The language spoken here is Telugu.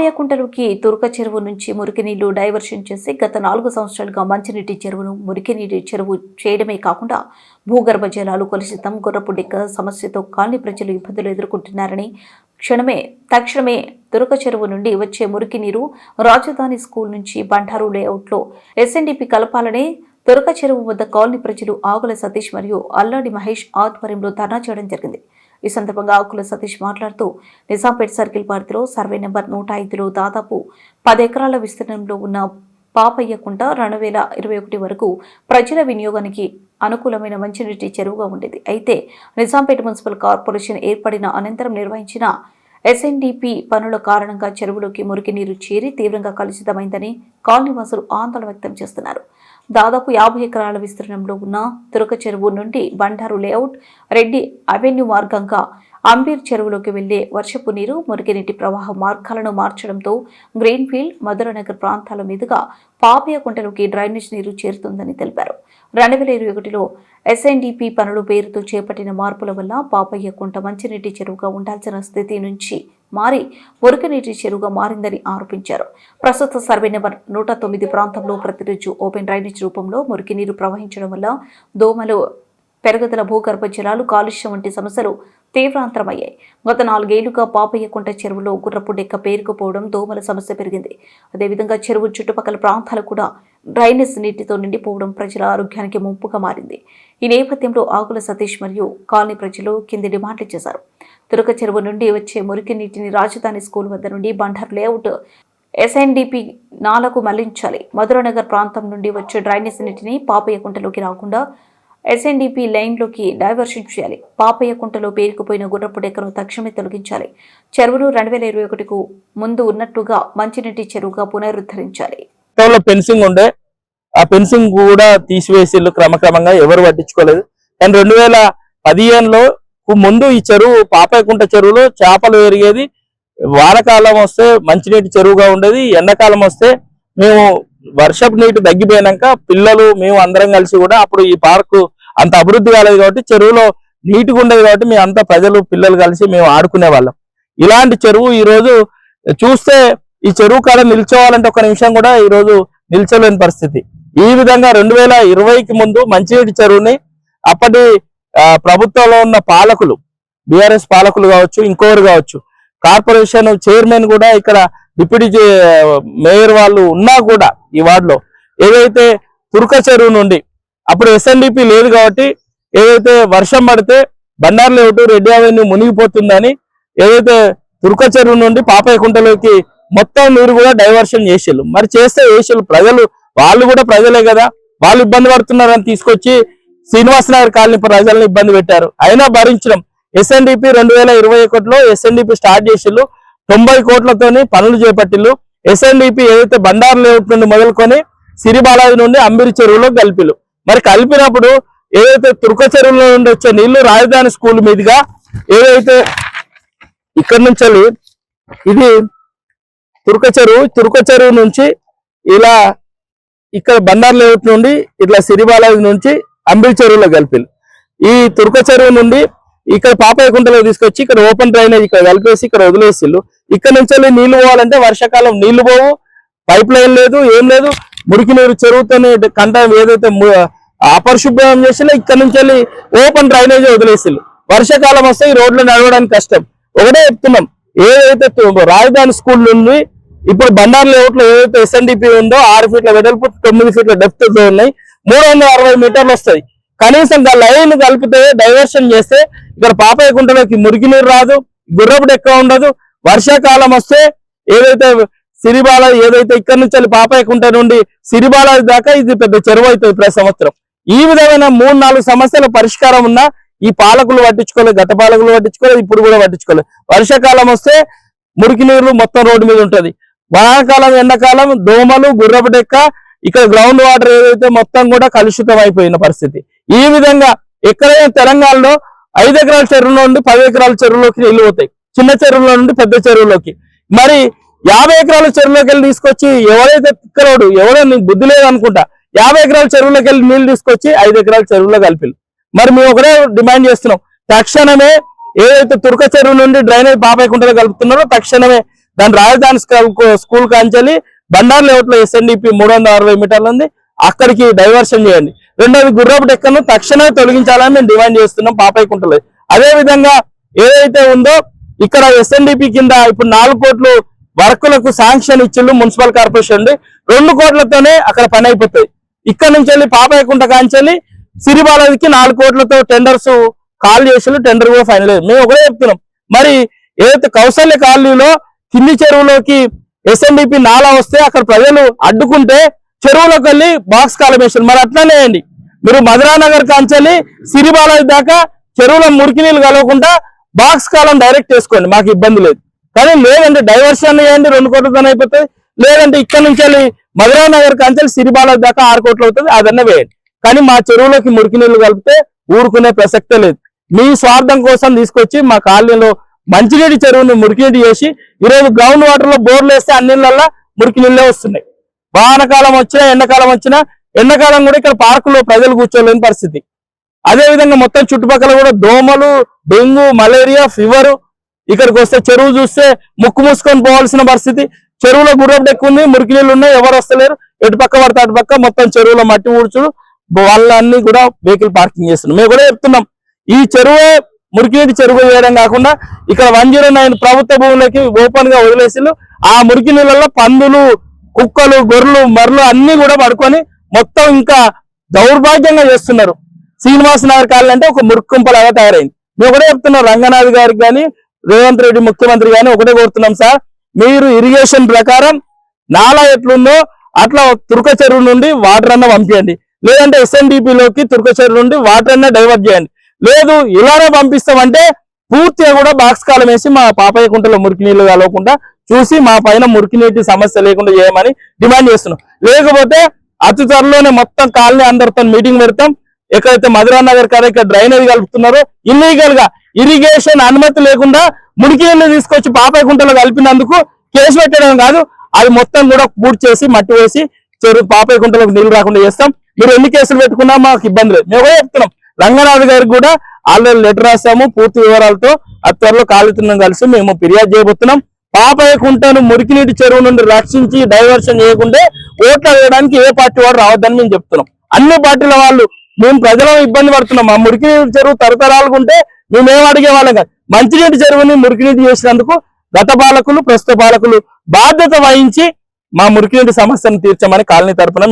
పాపయ్యకుంటలోకి తురక చెరువు నుంచి మురికి నీళ్ళు డైవర్షన్ చేసి గత నాలుగు సంవత్సరాలుగా మంచినీటి చెరువును మురికి నీటి చెరువు చేయడమే కాకుండా భూగర్భ జలాలు కలుషితం గుర్రపు డెక్క సమస్యతో కాలనీ ప్రజలు ఇబ్బందులు ఎదుర్కొంటున్నారని క్షణమే తక్షణమే తురక చెరువు నుండి వచ్చే మురికి నీరు రాజధాని స్కూల్ నుంచి బంటారు లేఅవుట్లో ఎస్ఎన్డిపి కలపాలని తురక చెరువు వద్ద కాలనీ ప్రజలు ఆగుల సతీష్ మరియు అల్లాడి మహేష్ ఆధ్వర్యంలో ధర్నా చేయడం జరిగింది. ఈ సందర్భంగా ఆకుల సతీష్ మాట్లాడుతూ నిజాంపేట్ సర్కిల్ పరిధిలో సర్వే నెంబర్ నూట ఐదులో దాదాపు పది ఎకరాల విస్తీర్ణంలో ఉన్న పాపయ్యకుండా రెండు వేల ఇరవై ఒకటి వరకు ప్రజల వినియోగానికి అనుకూలమైన మంచినీటి చెరువుగా ఉండేది. అయితే నిజాంపేట మున్సిపల్ కార్పొరేషన్ ఏర్పడిన అనంతరం నిర్వహించిన ఎస్ఎన్డిపి పనుల కారణంగా చెరువులోకి మురికి నీరు చేరి తీవ్రంగా కలుషితమైందని కాలనీవాసులు ఆందోళన వ్యక్తం చేస్తున్నారు. దాదాపు యాభై ఎకరాల విస్తీర్ణంలో ఉన్న తురక చెరువు నుండి బండారు లేఅవుట్ రెడ్డి అవెన్యూ మార్గంగా అంబీర్ చెరువులోకి వెళ్ళే వర్షపు నీరు మురికినీటి ప్రవాహ మార్గాలను మార్చడంతో గ్రీన్ఫీల్డ్ మధురనగర్ ప్రాంతాల మీదుగా పాపియకుంటలోకి డ్రైనేజ్ నీరు చేరుతుందని తెలిపారు. రెండు వేల ఇరవై ఒకటిలో ఎస్ఎన్డిపి పనులు పేరుతో చేపట్టిన మార్పుల వల్ల పాపయ్యకుంట మంచినీటి చెరువుగా ఉండాల్సిన స్థితి నుంచి మారి మురికినీటి చెరువుగా మారిందని ఆరోపించారు. ప్రస్తుత సర్వే నెంబర్ నూట తొమ్మిది ప్రాంతంలో ప్రతిరోజు ఓపెన్ డ్రైనేజ్ రూపంలో మురికి నీరు ప్రవహించడం వల్ల దోమలు పెరుగుదల భూగర్భ జలాలు కాలుష్యం వంటి సమస్యలు తీవ్రాంతరమయ్యాయి. గత నాలుగేళ్ళుగా పాపయ్యకుంట చెరువులో గుర్రపు డెక్క పేరుకుపోవడం దోమల సమస్య పెరిగింది. అదేవిధంగా చెరువు చుట్టుపక్కల ప్రాంతాలు కూడా డ్రైనేజ్ నీటితో నిండిపోవడం ప్రజల ఆరోగ్యానికి ముప్పుగా మారింది. ఈ నేపథ్యంలో ఆకుల సతీష్ మరియు కాలనీ ప్రజలు కింది డిమాండ్లు చేశారు. తురక చెరువు నుండి వచ్చే మురికి నీటిని రాజధాని స్కూల్ వద్ద నుండి బండర్ లేఅవుట్ ఎస్ఎన్డిపి నాలకు మళ్ళించాలి. మధురనగర్ ప్రాంతం నుండి వచ్చే డ్రైనేజ్ నీటిని పాపయ్యకుంటలోకి రాకుండా ఎస్ఎన్డిపి లైన్లోకి డైవర్షన్ చేయాలి. పాపయ్య కుంటలో పేరుకుపోయిన గుర్రపు డెక్కను తక్షణమే తొలగించాలి. చెరువును రెండు వేల ఇరవై ఒకటికు ముందు ఉన్నట్టుగా మంచినీటి చెరువుగా పునరుద్ధరించాలి. ఫెన్సింగ్ ఉండే. ఆ ఫెన్సింగ్ కూడా తీసివేసిళ్ళు క్రమక్రమంగా ఎవరు పట్టించుకోలేదు. కానీ రెండు వేల పదిహేనులో ముందు ఈ చెరువు పాపయ్యకుంట చెరువులో చేపలు పెరిగేది వానకాలం వస్తే మంచినీటి చెరువుగా ఉండేది. ఎండాకాలం వస్తే మేము వర్షపు నీటి తగ్గిపోయినాక పిల్లలు మేము అందరం కలిసి కూడా అప్పుడు ఈ పార్కు అంత అభివృద్ధి కాలేదు కాబట్టి చెరువులో నీటిగా ఉండేది కాబట్టి మేము అంతా ప్రజలు పిల్లలు కలిసి మేము ఆడుకునే వాళ్ళం. ఇలాంటి చెరువు ఈరోజు చూస్తే ఈ చెరువు కాడ నిల్చోవాలంటే ఒక నిమిషం కూడా ఈ రోజు నిల్చోలేని పరిస్థితి. ఈ విధంగా రెండు వేల ఇరవైకి ముందు మంచినీటి చెరువుని అప్పటి ప్రభుత్వంలో ఉన్న పాలకులు బీఆర్ఎస్ పాలకులు కావచ్చు ఇంకోరు కావచ్చు కార్పొరేషన్ చైర్మన్ కూడా ఇక్కడ డిప్యూటీ మేయర్ వాళ్ళు ఉన్నా కూడా ఈ వార్డులో ఏదైతే తుర్క చెరువు నుండి అప్పుడు ఎస్ఎన్డిపి లేదు కాబట్టి ఏదైతే వర్షం పడితే బండార్లేవుటు రెడ్డి అవెన్యూ మునిగిపోతుందని ఏదైతే తుర్క చెరువు నుండి పాపయ్యకుంటలోకి మొత్తం నీరు కూడా డైవర్షన్ చేసేళ్ళు. మరి చేస్తే చేసిళ్ళు. ప్రజలు వాళ్ళు కూడా ప్రజలే కదా. వాళ్ళు ఇబ్బంది పడుతున్నారని తీసుకొచ్చి శ్రీనివాస నగర్ కాలనీ ప్రజలను ఇబ్బంది పెట్టారు. అయినా భరించడం. ఎస్ఎన్డిపి రెండు వేల ఇరవై ఒకటిలో ఎస్ఎన్డిపి స్టార్ట్ చేసిళ్ళు. తొంభై కోట్లతోని పనులు చేపట్టిల్లు. ఎస్ఎన్డిపి ఏదైతే బండారు లేఅవుట్ నుండి మొదలుకొని సిరిబాలాజీ నుండి అంబిరి చెరువులో కలిపిలు మరి కలిపినప్పుడు ఏదైతే తుర్క చెరువులో నుండి వచ్చే నీళ్ళు రాజధాని స్కూల్ మీదుగా ఏదైతే ఇక్కడ నుంచి వెళ్ళి ఇది తుర్క చెరువు తుర్క చెరువు నుంచి ఇలా ఇక్కడ బండార్ లేఅవుట్ నుండి ఇట్లా సిరిబాలాజీ నుంచి అంబిరి చెరువులో కలిపిలు ఈ తుర్క చెరువు నుండి ఇక్కడ పాపయ్య కుంటలో తీసుకొచ్చి ఇక్కడ ఓపెన్ డ్రైనేజ్ ఇక్కడ కలిపేసి ఇక్కడ వదిలేసిల్లు ఇక్కడ నుంచి వెళ్ళి నీళ్ళు పోవాలంటే వర్షాకాలం నీళ్ళు పోవు. పైప్ లైన్ లేదు ఏం లేదు. మురికి నీరు చెరువుతోనే కంట ఏదైతే అపరిశుభ్రం చేసినా ఇక్కడ నుంచి వెళ్ళి ఓపెన్ డ్రైనేజ్ వదిలేసిల్లు వర్షాకాలం వస్తే ఈ రోడ్లు నడవడానికి కష్టం. ఒకటే చెప్తున్నాం ఏదైతే రాజధాని స్కూల్ నుండి ఇప్పుడు బండారు లేఅవుట్లో ఏదైతే ఎస్ఎన్డిపి ఉందో ఆరు ఫీట్ల వెడల్పు తొమ్మిది ఫీట్ల డెప్త్ ఉన్నాయి. మూడు వందల అరవై మీటర్లు వస్తాయి. కనీసం లైన్ కలిపితే డైవర్షన్ చేస్తే ఇక్కడ పాపయ్య గుంటలోకి మురికి నీరు రాదు గుర్రపు డెక్క ఉండదు. వర్షాకాలం వస్తే ఏదైతే సిరిబాల ఏదైతే ఇక్కడ నుంచి వెళ్ళి పాపయ్య కుంట నుండి సిరిబాల దాకా ఇది పెద్ద చెరువు అవుతుంది ప్రతి సంవత్సరం. ఈ విధమైన మూడు నాలుగు సమస్యల పరిష్కారం ఉన్నా ఈ పాలకులు పట్టించుకోలేదు గత పాలకులు పట్టించుకోలేదు ఇప్పుడు కూడా పట్టించుకోలేదు. వర్షాకాలం వస్తే మురికి నీరు మొత్తం రోడ్డు మీద ఉంటుంది. వానాకాలం ఎండాకాలం దోమలు గుర్రపు డెక్క ఇక్కడ గ్రౌండ్ వాటర్ ఏదైతే మొత్తం కూడా కలుషితం అయిపోయిన పరిస్థితి. ఈ విధంగా ఎక్కడైనా తెలంగాణలో ఐదు ఎకరాల చెరువులో నుండి పది ఎకరాల చెరువులోకి నీళ్ళు పోతాయి. చిన్న చెరువులో నుండి పెద్ద చెరువులోకి. మరి యాభై ఎకరాల చెరువులోకి వెళ్ళి తీసుకొచ్చి ఎవరైతే తిక్కలోడు ఎవరో నీకు బుద్ధి లేదనుకుంటా యాభై ఎకరాల చెరువులోకి వెళ్ళి నీళ్ళు తీసుకొచ్చి ఐదు ఎకరాల చెరువులో కలిపి మరి మేము ఒకటే డిమాండ్ చేస్తున్నాం. తక్షణమే ఏదైతే తుర్క చెరువు నుండి డ్రైనేజ్ బాబాయ్ కుంటలో కలుపుతున్నారో తక్షణమే దాని రాజధాని స్కూల్ స్కూల్ కాంచెల్లి బండారు లేఅవుట్లో ఎస్ఎన్డిపి మూడు వందల అరవై మీటర్లు ఉంది. అక్కడికి డైవర్షన్ చేయండి. రెండోది గుర్రపు డెక్కను తక్షణమే తొలగించాలని మేము డిమాండ్ చేస్తున్నాం పాపయ్యకుంటలో. అదే విధంగా ఏదైతే ఉందో ఇక్కడ ఎస్ఎన్డిపి కింద ఇప్పుడు నాలుగు కోట్లు వర్కులకు శాంక్షన్ ఇచ్చిళ్ళు మున్సిపల్ కార్పొరేషన్ రెండు కోట్లతోనే అక్కడ పని అయిపోతాయి. ఇక్కడ నుంచి వెళ్ళి పాపయ్యకుంట కాంచెల్లి సిరిబాలకి నాలుగు కోట్లతో టెండర్స్ కాల్ చేసి టెండర్ కూడా ఫైనల్ మేము ఒకటే చెప్తున్నాం. మరి ఏదైతే కౌశల్య కాలనీలో కింది చెరువులోకి ఎస్ఎన్డిపి నాలా వస్తే అక్కడ ప్రజలు అడ్డుకుంటే చెరువులోకి వెళ్ళి బాక్స్ కాలమేషన్ మరి అట్లానే వేయండి మీరు మధురానగర్ కాంచెల్లి సిరిబాలది దాకా చెరువులో మురికి నీళ్ళు కలవకుండా బాక్స్ కాలం డైరెక్ట్ వేసుకోండి. మాకు ఇబ్బంది లేదు. కానీ లేదంటే డైవర్షన్ చేయండి రెండు కోట్లతో అయిపోతుంది లేదంటే ఇక్కడ నుంచి వెళ్ళి మధురానగర్ కాంచెల్లి సిరిబాలది దాకా ఆరు కోట్లు అవుతుంది అదన్నా వేయండి. కానీ మా చెరువులోకి మురికి నీళ్ళు కలిపితే ఊరుకునే ప్రసక్తే లేదు. మీ స్వార్థం కోసం తీసుకొచ్చి మా కాలనీలో మంచినీటి చెరువుని మురికి నీటి చేసి ఈరోజు గ్రౌండ్ వాటర్లో బోర్లు వేస్తే అన్ని నీళ్ళల్లో మురికి నీళ్ళే వస్తున్నాయి. వానకాలం వచ్చినా ఎండాకాలం వచ్చినా ఎండాకాలం కూడా ఇక్కడ పార్కులో ప్రజలు కూర్చోలేని పరిస్థితి. అదే విధంగా మొత్తం చుట్టుపక్కల కూడా దోమలు డెంగ్యూ మలేరియా ఫీవర్ ఇక్కడికి వస్తే చెరువు చూస్తే ముక్కు మూసుకొని పోవాల్సిన పరిస్థితి. చెరువులో గుర్రపు ఎక్కువ ఉంది మురికి నీళ్ళు ఉన్నాయి ఎవరు వస్తలేరు. ఎటు పక్క పడితే అటు పక్క మొత్తం చెరువులో మట్టి ఊడ్చుడు. వాళ్ళన్ని కూడా వెహికల్ పార్కింగ్ చేస్తున్నాం మేము కూడా చెప్తున్నాం ఈ చెరువు మురికినీటి చెరువు వేయడం కాకుండా ఇక్కడ వన్ జీరో నైన్ ప్రభుత్వ భూములకి ఓపెన్గా వదిలేసి ఆ మురికి నీళ్ళల్లో పందులు కుక్కలు గొర్రెలు మర్లు అన్ని కూడా పడుకొని మొత్తం ఇంకా దౌర్భాగ్యంగా చేస్తున్నారు. శ్రీనివాస నగర్ కాలనీ అంటే ఒక మురుక్కుంపలాగా తయారైంది. మేము ఒకటే చెప్తున్నాం రంగనాథ్ గారికి కానీ రేవంత్ రెడ్డి ముఖ్యమంత్రి కానీ ఒకటే కోరుతున్నాం సార్. మీరు ఇరిగేషన్ ప్రకారం నాలా ఎట్లుందో అట్లా తుర్క చెరువు నుండి వాటర్ అన్న పంపించండి లేదంటే ఎస్ఎన్డిపిలోకి తుర్క చెరువు నుండి వాటర్ అన్న డైవర్ట్ చేయండి. లేదు ఇలానే పంపిస్తామంటే పూర్తిగా కూడా బాక్స్ కాలం వేసి మా పాపయ్య కుంటలో మురికి నీళ్ళు కలవకుండా చూసి మా పైన మురికి నీటి సమస్య లేకుండా చేయమని డిమాండ్ చేస్తున్నాం. లేకపోతే అతి త్వరలోనే మొత్తం కాలనీ అందరితో మీటింగ్ పెడతాం. ఎక్కడైతే మధురా నగర్ కాడ ఇక్కడ డ్రైనేజ్ కలుపుతున్నారో ఇల్లీగల్గా ఇరిగేషన్ అనుమతి లేకుండా మురికి నీళ్ళు తీసుకొచ్చి పాపయ్య కుంటలో కలిపినందుకు కేసు పెట్టడం కాదు అది మొత్తం కూడా పూర్తి చేసి మట్టి వేసి చెరువు పాపయ్య కుంటలకు నీళ్ళు రాకుండా చేస్తాం. మీరు ఎన్ని కేసులు పెట్టుకున్నా మాకు ఇబ్బంది లేదు. మేము కూడా చెప్తున్నాం. రంగనాథ్ గారికి కూడా ఆల్రెడీ లెటర్ రాసాము పూర్తి వివరాలతో. ఆ త్వరలో కాలుతున్నాం కలిసి మేము ఫిర్యాదు చేయబోతున్నాం. పాపయ్య కుంటను మురికినీటి చెరువు నుండి రక్షించి డైవర్షన్ చేయకుంటే ఓట్లు వేయడానికి ఏ పార్టీ వాడు రావద్దని మేము చెప్తున్నాం. అన్ని పార్టీల వాళ్ళు మేము ప్రజలను ఇబ్బంది పడుతున్నాం. ఆ మురికినీటి చెరువు తరతరాలుగుంటే మేమేం అడిగే వాళ్ళం కాదు. మంచినీటి చెరువుని మురికినీటి చేసినందుకు గత పాలకులు ప్రస్తుత పాలకులు బాధ్యత వహించి మా మురికినీటి సమస్యను తీర్చమని కాలనీ తరపున